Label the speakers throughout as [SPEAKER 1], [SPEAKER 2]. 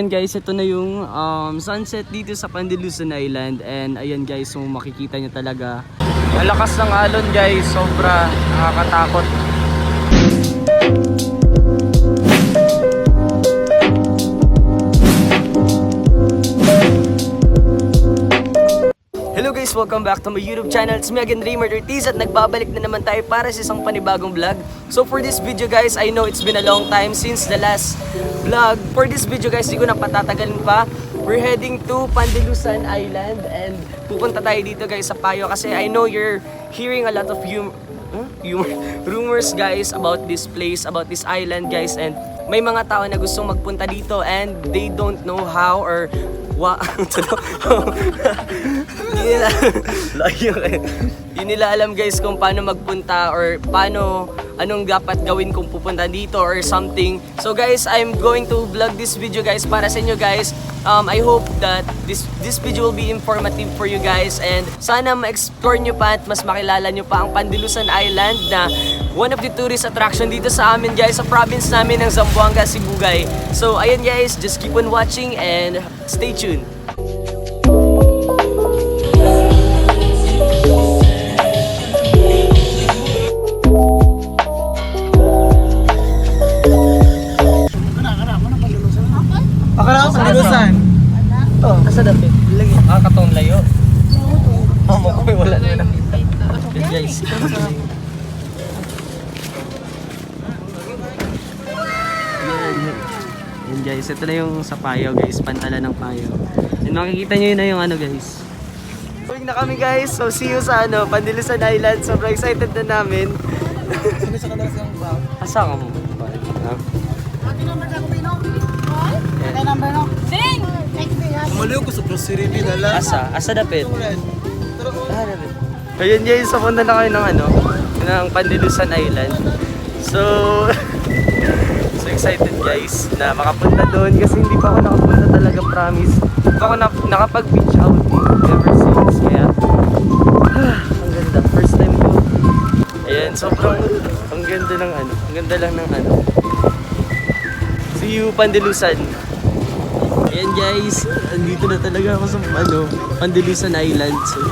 [SPEAKER 1] And guys, ito na yung um, sunset dito sa Pandilusan Island and ayan guys, so makikita nyo talaga. Ang lakas ng alon guys, sobra nakakatakot. Guys, welcome back to my YouTube channel. It's me again, Raymond Ortiz at nagbabalik na naman tayo para sa isang panibagong vlog. So for this video guys, I know it's been a long time since the last vlog. For this video guys, di ko na patatagalin pa. We're heading to Pandilusan Island and pupunta tayo dito guys sa Payo kasi I know you're hearing a lot of hum huh? rumors guys about this place, about this island guys and may mga tao na gustong magpunta dito and they don't know how or wa Hindi nila layo eh. Hindi nila alam guys kung paano magpunta or paano anong dapat gawin kung pupunta dito or something. So guys, I'm going to vlog this video guys para sa inyo guys. Um, I hope that this this video will be informative for you guys and sana ma-explore nyo pa at mas makilala nyo pa ang Pandilusan Island na one of the tourist attraction dito sa amin guys sa province namin ng Zamboanga, Sibugay. So ayan guys, just keep on watching and stay tuned. Na sa payo guys, pantala ng payo. And makikita nyo yun na yung ano guys. Uwi na kami guys, so see you sa ano, Pandilusan Island. Sobrang excited na namin.
[SPEAKER 2] Ano sa kanila sa ba?
[SPEAKER 1] Asa ka mo?
[SPEAKER 2] Umaliw ko sa grocery ni dala.
[SPEAKER 1] Asa? Asa dapit?
[SPEAKER 2] Pero
[SPEAKER 1] Ayun guys, papunta na kayo ng ano, ng Pandilusan Island. So, so excited guys na makapunta doon kasi hindi pa ako nakapunta talaga, promise. Hindi ako na, nakapag-beach outing ever since. Kaya, ang ganda. First time ko. Ayan, sobrang, ang ganda ng ano, ang ganda lang ng ano. See you, Pandilusan. Ayan guys, andito na talaga ako sa ano, Pandilusan Island. So,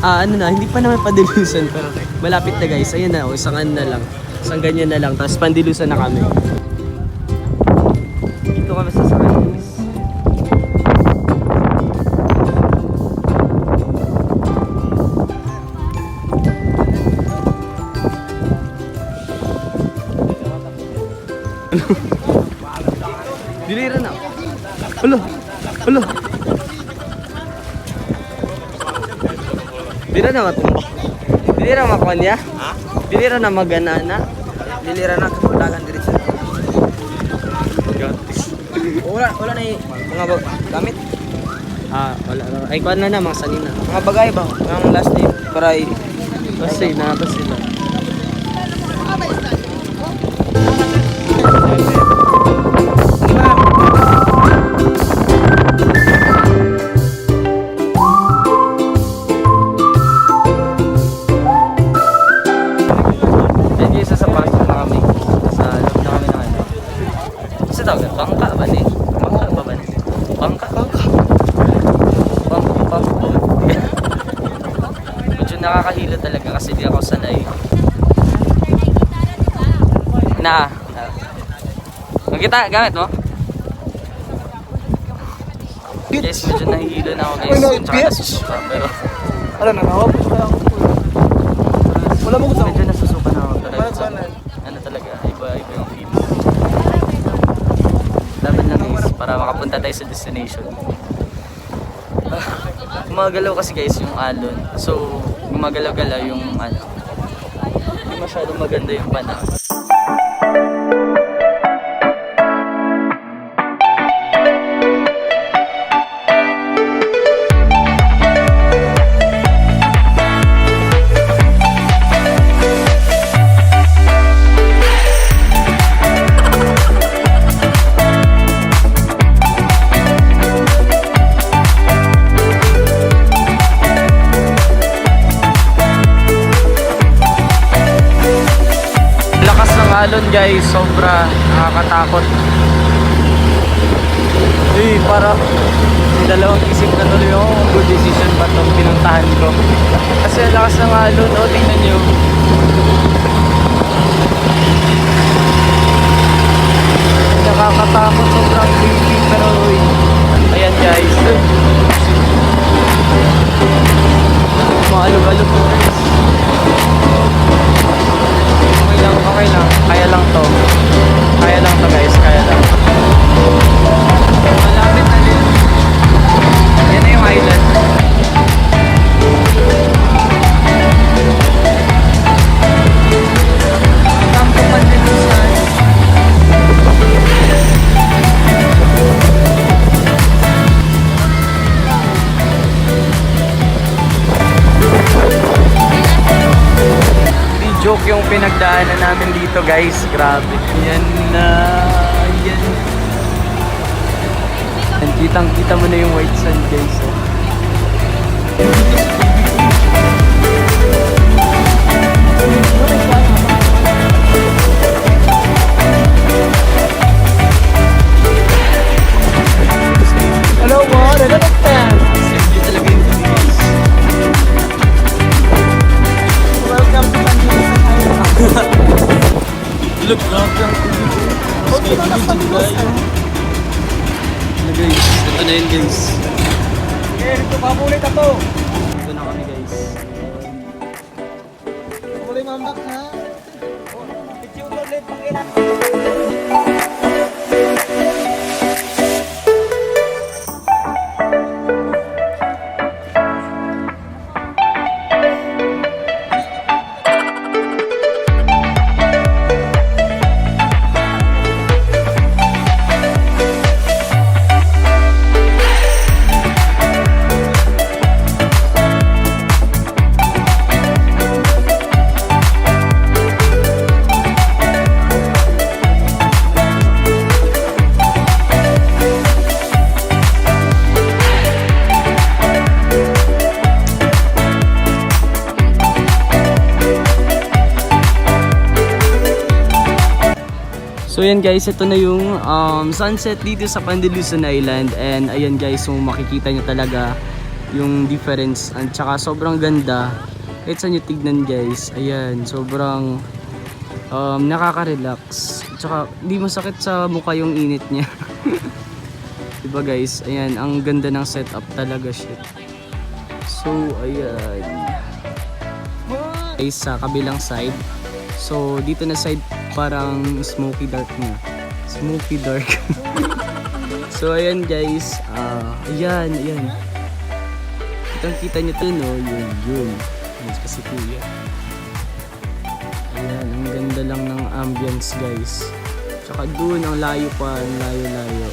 [SPEAKER 1] ah ano na, hindi pa naman Pandilusan pero malapit na guys. Ayan na, oh, isang ano na lang. Isang ganyan na lang, tapos Pandilusan na kami. Dito kami sa guys. Dilira na. Alo. Alo. Dira na matumba. Dira makuha niya? Ha? Dira na magana na.
[SPEAKER 2] Dilira na Wala wala na yung mga bag gamit.
[SPEAKER 1] Ah, wala. Ay, kuha na na, mga sanina.
[SPEAKER 2] Mga bagay ba? Ang last day para i
[SPEAKER 1] Kasi na ba sila? Magkita, gamit mo? Guys, medyo nahihilo na ako guys.
[SPEAKER 2] Ay, no,
[SPEAKER 1] Tsaka
[SPEAKER 2] bitch.
[SPEAKER 1] pero
[SPEAKER 2] na nawa. Wala mo ko sa.
[SPEAKER 1] medyo nasusuka na ako talaga.
[SPEAKER 2] Saan
[SPEAKER 1] Ano talaga, iba, iba yung feeling. Laban lang guys, para makapunta tayo sa destination. Gumagalaw kasi guys yung alon. So, gumagalaw-galaw yung ano. Hindi masyadong maganda yung panahon. Guys, sobra nakakatakot. para may dalawang isip na tuloy ako kung good decision ba itong pinuntahan ko. Kasi lakas ng alon, no? Tingnan nyo. Nakakatakot, sobrang creepy, pero namin dito guys. Grabe. Yan na. Yan. Yan, kitang kita mo na yung white sand guys. Oh.
[SPEAKER 2] Hello, what? Ano
[SPEAKER 1] Look, grabe ang
[SPEAKER 2] Okay na lang Pandilusan.
[SPEAKER 1] Ano guys? Ito na yun guys.
[SPEAKER 2] Okay, dito pabulit ako.
[SPEAKER 1] Ito na kami guys.
[SPEAKER 2] Pabulit mamak ha. Picture ulit, pakilat.
[SPEAKER 1] So yan guys, ito na yung um, sunset dito sa Pandilusan Island. And ayan guys, kung makikita nyo talaga yung difference. At saka sobrang ganda. Kahit saan nyo tignan guys, ayan, sobrang um, nakaka-relax. At saka hindi masakit sa mukha yung init niya. Diba guys, ayan, ang ganda ng setup talaga shit so ayan. Guys sa kabilang side. So, dito na side parang smoky dark na. Smoky dark. so, ayan guys. Ah, ayan, ayan. Kitang kita nyo to, no? Yun, yun. Yun kasi kuya. Ayan, ang ganda lang ng ambience, guys. Tsaka dun, ang layo pa, ang layo-layo.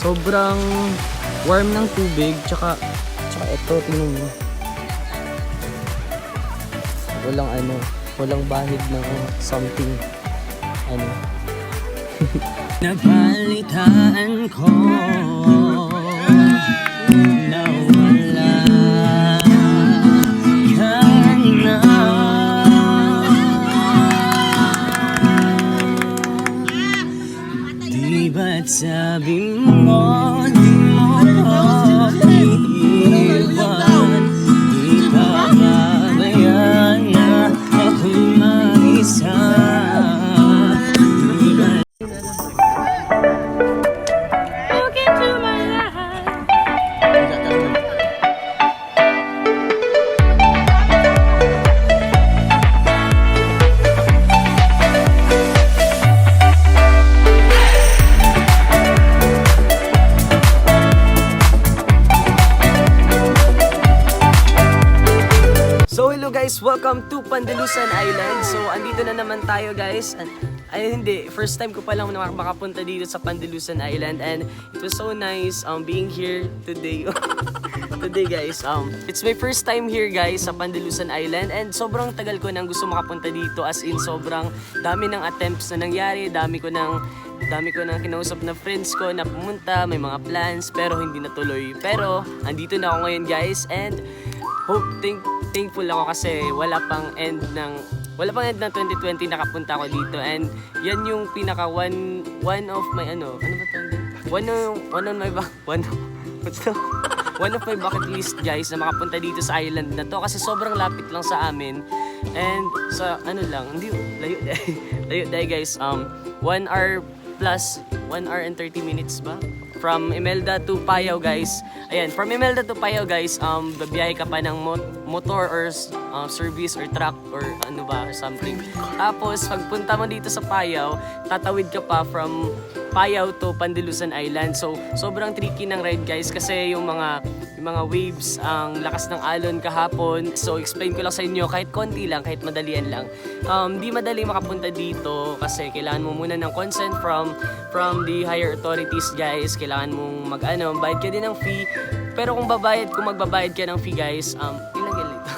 [SPEAKER 1] Sobrang warm ng tubig, tsaka, tsaka ito, tingnan mo. Walang ano, walang bahid ng something ano. Napalitan ko welcome to Pandalusan Island. So andito na naman tayo guys. Ay hindi, first time ko pa lang makapunta dito sa Pandalusan Island and it was so nice um being here today. today guys. Um it's my first time here guys sa Pandalusan Island and sobrang tagal ko nang gusto makapunta dito as in sobrang dami ng attempts na nangyari, dami ko nang dami ko nang kinausap na friends ko na pumunta, may mga plans pero hindi natuloy. Pero andito na ako ngayon guys and hope think thankful ako kasi wala pang end ng wala pang end ng 2020 nakapunta ako dito and yan yung pinaka one one of my ano ano ba tawag doon? one of, one of my, one, what's the, one of my bucket list guys na makapunta dito sa island na to kasi sobrang lapit lang sa amin. And sa ano lang, hindi, layo layo dahil guys, um, 1 hour plus 1 hour and 30 minutes ba? From Imelda to Payao guys. Ayan, from Imelda to Payao guys, um, babiyahe ka pa ng mo- motor or uh, service or truck or ano ba or something. Tapos pagpunta mo dito sa Payao, tatawid ka pa from Payao to Pandilusan Island. So, sobrang tricky ng ride guys kasi yung mga yung mga waves, ang lakas ng alon kahapon. So, explain ko lang sa inyo kahit konti lang, kahit madalian lang. Um, di madali makapunta dito kasi kailangan mo muna ng consent from from the higher authorities guys. Kailangan mong mag ano, bayad ka din ng fee. Pero kung babayad, kung magbabayad ka ng fee guys, um, ilang ilan ito?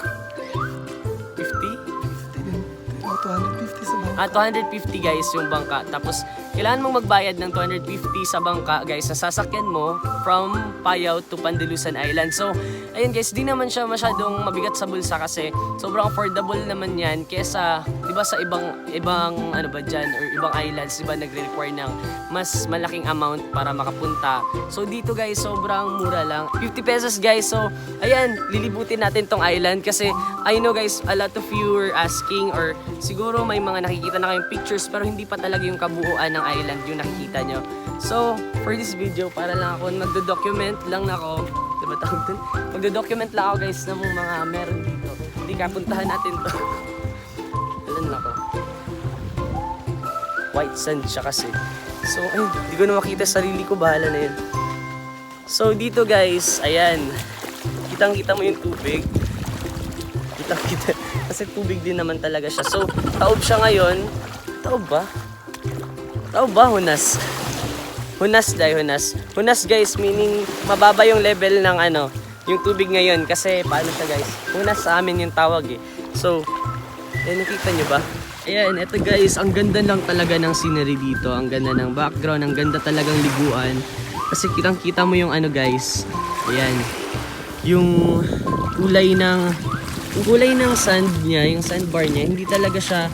[SPEAKER 1] 50?
[SPEAKER 2] Oh, 250 sa bangka.
[SPEAKER 1] Ah, 250 guys yung bangka. Tapos, kailangan mong magbayad ng 250 sa bangka guys sa sasakyan mo from Payao to Pandilusan Island. So, ayun guys, di naman siya masyadong mabigat sa bulsa kasi sobrang affordable naman yan kesa, di ba sa ibang, ibang ano ba dyan, or ibang islands, di ba nagre-require ng mas malaking amount para makapunta. So, dito guys, sobrang mura lang. 50 pesos guys. So, ayan, lilibutin natin tong island kasi I know guys, a lot of you are asking or siguro may mga nakikita na kayong pictures pero hindi pa talaga yung kabuuan ng island yung nakikita nyo. So, for this video, para lang ako magdo-document lang ako. Diba tawag dun? Magdo-document lang ako guys ng mga meron dito. Hindi ka, puntahan natin to. Alam na ko. White sand siya kasi. So, ay, hindi ko na makita sarili ko. Bahala na yun. So, dito guys, ayan. Kitang-kita mo yung tubig. Kitang-kita. Kasi tubig din naman talaga siya. So, taob siya ngayon. Taob ba? Taob ba? Hunas. Hunas dahil hunas. Hunas guys, meaning mababa yung level ng ano, yung tubig ngayon. Kasi paano siya guys? Hunas sa amin yung tawag eh. So, yan nakita nyo ba? Ayan, eto guys, ang ganda lang talaga ng scenery dito. Ang ganda ng background, ang ganda talagang liguan. Kasi kitang kita mo yung ano guys. Ayan. Yung kulay ng yung kulay ng sand niya, yung sandbar niya, hindi talaga siya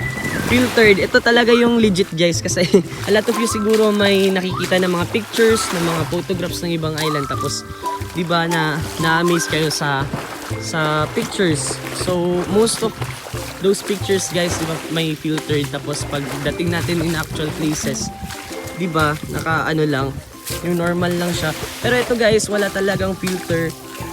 [SPEAKER 1] filtered. Ito talaga yung legit guys kasi a lot of you siguro may nakikita ng mga pictures, ng mga photographs ng ibang island tapos 'di ba na na-amaze kayo sa sa pictures. So most of those pictures guys, 'di may filtered tapos pagdating natin in actual places, 'di ba, naka ano lang, yung normal lang siya. Pero ito guys, wala talagang filter.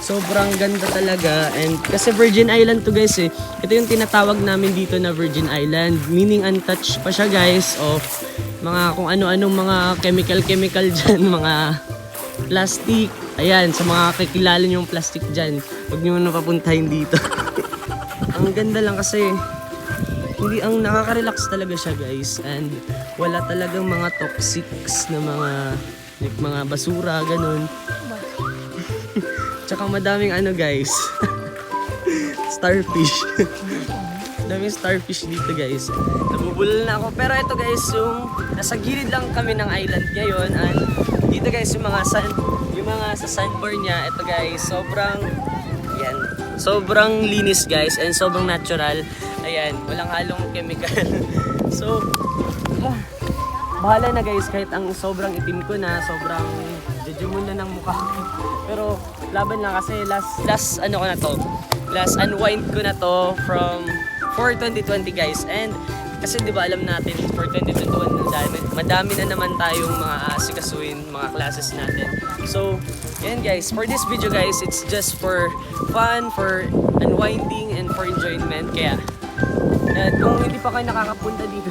[SPEAKER 1] Sobrang ganda talaga and kasi Virgin Island to guys eh. Ito yung tinatawag namin dito na Virgin Island. Meaning untouched pa siya guys of mga kung ano-anong mga chemical-chemical dyan, mga plastic. Ayan, sa mga kakilala yung plastic dyan. Huwag nyo na papuntahin dito. ang ganda lang kasi hindi ang nakaka-relax talaga siya guys and wala talagang mga toxics na mga like mga basura ganun tsaka madaming ano guys. Starfish. Daming starfish dito guys. Nabubulol na ako. Pero ito guys yung nasa gilid lang kami ng island ngayon. And dito guys yung mga sand yung mga sa sandbar niya ito guys sobrang yan sobrang linis guys and sobrang natural. Ayan walang halong chemical. So ah, bahala na guys kahit ang sobrang itim ko na sobrang jejumon na ng mukha ko. Pero laban lang kasi last last ano ko na to? Last unwind ko na to from for 2020 guys. And kasi di ba alam natin for 2021 madami, madami na naman tayong mga asikasuin mga classes natin. So yan guys. For this video guys it's just for fun for unwinding and for enjoyment. Kaya at kung hindi pa kayo nakakapunta dito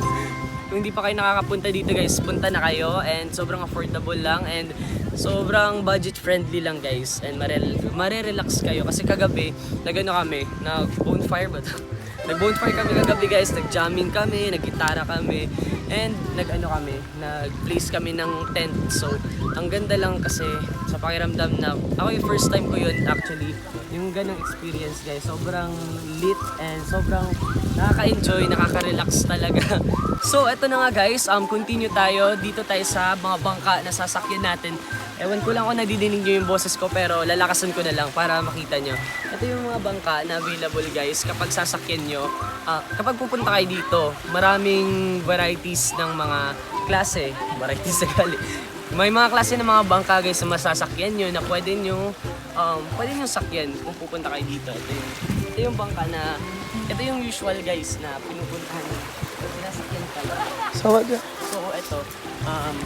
[SPEAKER 1] kung hindi pa kayo nakakapunta dito guys punta na kayo. And sobrang affordable lang. And sobrang budget friendly lang guys. And marel marerelax kayo. Kasi kagabi nagano kami nag bonfire ba to? nag bonfire kami kagabi guys. Nag jamming kami nag gitara kami. And nag ano kami nag place kami ng tent. So ang ganda lang kasi sa pakiramdam na ako yung first time ko yun actually. Yung ganong experience guys. Sobrang lit and sobrang nakaka-enjoy nakaka-relax talaga so eto na nga guys um continue tayo dito tayo sa mga bangka na sasakyan natin Ewan ko lang kung nadidinig nyo yung boses ko pero lalakasan ko na lang para makita nyo. Ito yung mga bangka na available guys kapag sasakyan nyo. ah, kapag pupunta kayo dito, maraming varieties ng mga klase. Varieties sa gali. may mga klase ng mga bangka guys na masasakyan nyo na pwede nyo, um, pwede nyo sakyan kung pupunta kayo dito. Ito yung, ito yung bangka na, ito yung usual guys na pinupuntahan nyo. Sinasakyan pala.
[SPEAKER 2] Sawat ya.
[SPEAKER 1] So, ito. Um,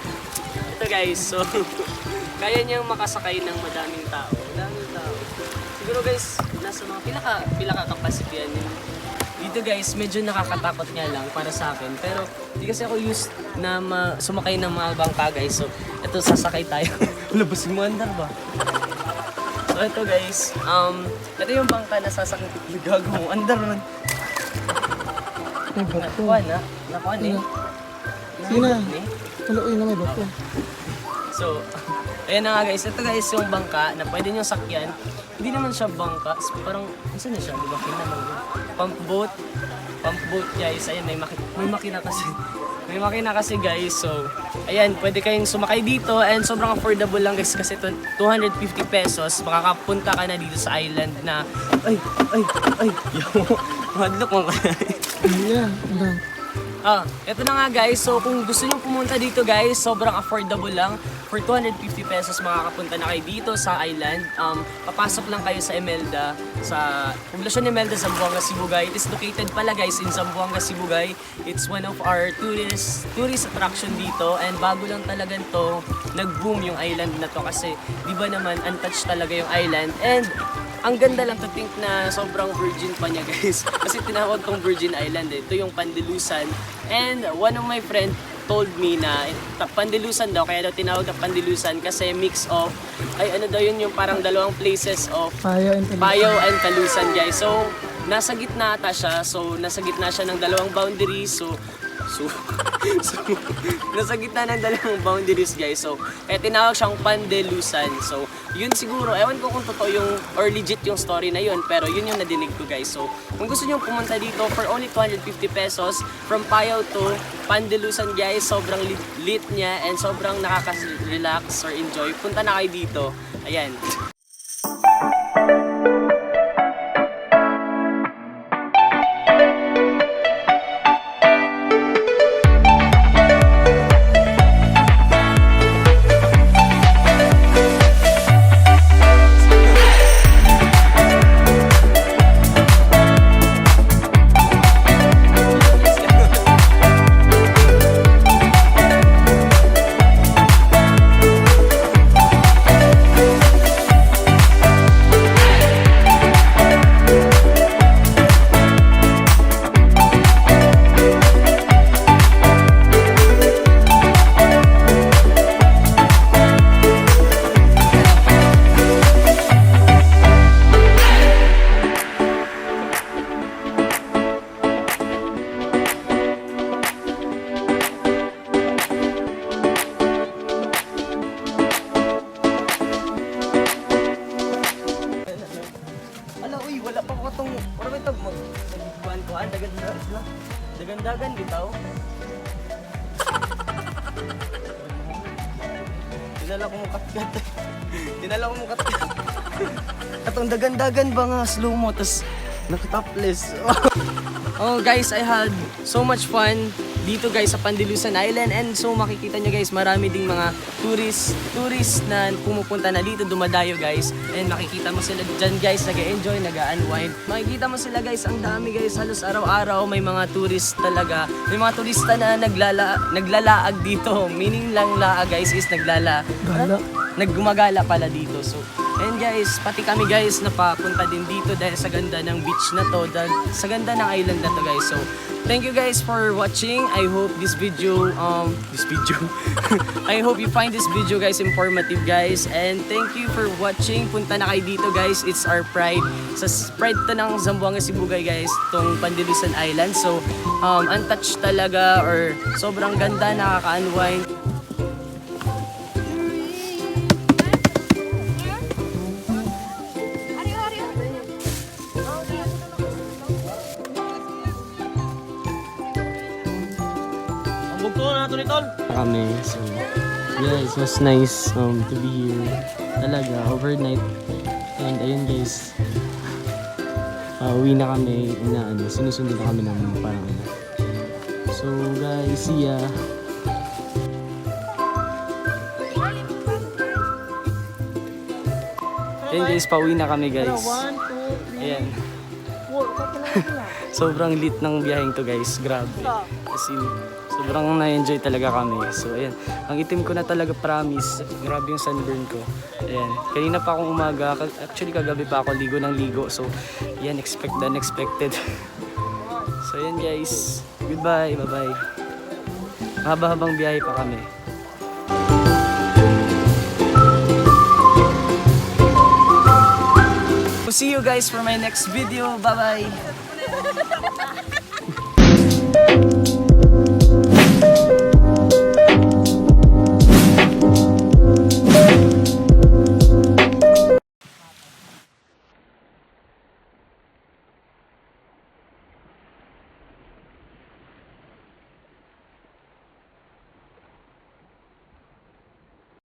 [SPEAKER 1] ito guys, so, kaya niyang makasakay ng madaming tao. Madaming tao. Siguro guys, nasa mga pila ka, pila ka capacity yan. Dito guys, medyo nakakatakot nga lang para sa akin. Pero, di kasi ako used na ma- sumakay ng mga bangka guys. So, ito sasakay tayo. Wala ba si Mandar ba? So, ito guys, um, ito yung bangka na sasakay. Gago mo, andar man.
[SPEAKER 2] May bato.
[SPEAKER 1] Nakuha na. Nakuha na.
[SPEAKER 2] Sino?
[SPEAKER 1] Nakuha eh.
[SPEAKER 2] Wala, uy, na may bato.
[SPEAKER 1] So, ayan na nga guys. Ito guys yung bangka na pwede nyo sakyan. Hindi naman siya bangka. Parang, ano na siya? Di ba? Kinaman yun. Pump boat. Pump boat guys. Ayan, may, maki may makina kasi. May makina kasi guys. So, ayan, pwede kayong sumakay dito. And sobrang affordable lang guys. Kasi to- 250 pesos. Makakapunta ka na dito sa island na, ay, ay, ay, yo. Madlock mo ka.
[SPEAKER 2] Yeah, ano.
[SPEAKER 1] Ah, eto na nga guys. So kung gusto niyo pumunta dito guys, sobrang affordable lang. For 250 pesos makakapunta na kayo dito sa island. Um, papasok lang kayo sa Emelda, sa poblasyon ni Emelda, Zamboanga, Sibugay. It is located pala guys in Zamboanga, Sibugay. It's one of our tourist tourist attraction dito and bago lang talaga to nag-boom yung island na to kasi di ba naman untouched talaga yung island and ang ganda lang to think na sobrang virgin pa niya guys. Kasi tinawag tong Virgin Island eh. Ito yung Pandilusan. And one of my friend told me na ta- Pandilusan daw, kaya daw tinawag na Pandilusan kasi mix of, ay ano daw yun yung parang dalawang places of
[SPEAKER 2] Paya and Talusan.
[SPEAKER 1] Payaw and Talusan guys. So, nasa gitna ata siya. So, nasa gitna siya ng dalawang boundaries. So, so, so nasa gitna ng dalawang boundaries guys. So, kaya tinawag siyang Pandelusan. So, yun siguro, ewan ko kung totoo yung, or legit yung story na yun, pero yun yung nadinig ko guys. So, kung gusto nyo pumunta dito for only 250 pesos, from Payaw to Pandelusan guys, sobrang lit, lit niya and sobrang nakaka-relax or enjoy. Punta na kayo dito. Ayan. Magbuhan ko, ah, dagan-dagan. Dagan-dagan, bitaw. Dinala ko mo katkat. Dinala ko mo katkat. Atong dagan-dagan ba nga slow mo, tas nakatopless. oh guys, I had so much fun dito guys sa Pandilusan Island. And so makikita nyo guys marami ding mga tourist tourist na pumupunta na dito dumadayo guys. And makikita mo sila dyan guys nag-enjoy nag-unwind makikita mo sila guys ang dami guys halos araw-araw may mga tourist talaga. May mga turista na naglala naglalaag dito. Meaning lang laag guys is naglala.
[SPEAKER 2] Gala.
[SPEAKER 1] Naggumagala pala dito. So, and guys, pati kami guys napapunta din dito dahil sa ganda ng beach na to, dahil sa ganda ng island na to guys. So, thank you guys for watching. I hope this video, um, this video, I hope you find this video guys informative guys. And thank you for watching. Punta na kayo dito guys. It's our pride. Sa pride to ng Zamboanga Sibugay guys, tong Pandilusan Island. So, um, untouched talaga or sobrang ganda, nakaka-unwind. muna nato ni Kami. So, yeah, it was nice um, to be here. Talaga, overnight. And ayun guys, uh, uwi na kami, na ano, sinusundo na kami ng parang ano. So guys, see ya. Ayun guys, pauwi na kami guys. Ayan. Sobrang lit ng biyaheng to guys, grabe. As in, sobrang na-enjoy talaga kami. So ayan, ang itim ko na talaga promise. Grabe yung sunburn ko. Ayan, kanina pa akong umaga. Actually kagabi pa ako ligo ng ligo. So yan, expect the unexpected. so ayan guys, goodbye, bye-bye. Mahaba-habang biyahe pa kami. We'll see you guys for my next video. Bye-bye.